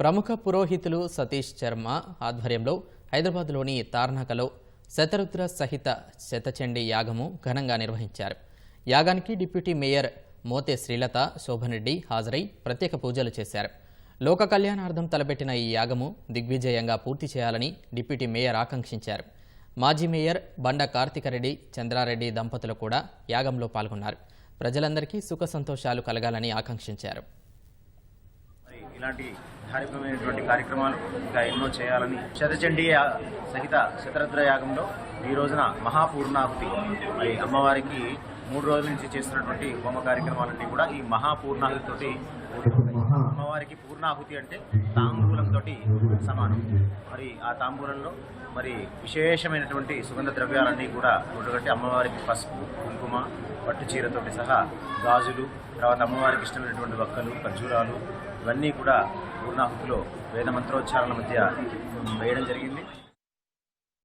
ప్రముఖ పురోహితులు సతీష్ శర్మ ఆధ్వర్యంలో హైదరాబాద్లోని తార్నాకలో శతరుద్ర సహిత శతచండీ యాగము ఘనంగా నిర్వహించారు. యాగానికి డిప్యూటీ మేయర్ మోతే శ్రీలత శోభనరెడ్డి హాజరై ప్రత్యేక పూజలు చేశారు. లోక కళ్యాణార్థం తలపెట్టిన ఈ యాగము దిగ్విజయంగా పూర్తి చేయాలని డిప్యూటీ మేయర్ ఆకాంక్షించారు. మాజీ మేయర్ బండ కార్తికరెడ్డి చంద్రారెడ్డి దంపతులు కూడా యాగంలో పాల్గొన్నారు. ప్రజలందరికీ సుఖ సంతోషాలు కలగాలని ఆకాంక్షించారు. ఇలాంటి ధార్మికమైనటువంటి కార్యక్రమాలు ఇంకా ఎన్నో చేయాలని శతచండీ సహిత శతరద్ర యాగంలో ఈ రోజున మహాపూర్ణాహుతి. మరి అమ్మవారికి మూడు రోజుల నుంచి చేస్తున్నటువంటి హోమ కార్యక్రమాలన్నీ కూడా ఈ మహాపూర్ణాహుతితోటి అమ్మవారికి పూర్ణాహుతి అంటే తాంబూలంతో సమానం. మరి ఆ తాంబూలంలో మరి విశేషమైనటువంటి సుగంధ ద్రవ్యాలన్నీ కూడా కూడగట్టి అమ్మవారికి పసుపు కుంకుమ పట్టు చీరతోటి సహా గాజులు తర్వాత అమ్మవారికి ఇష్టమైనటువంటి వక్కలు ఖర్జూరాలు ఇవన్నీ కూడా పూర్ణాహుతిలో వేద మంత్రోచ్చారణ మధ్య వేయడం జరిగింది.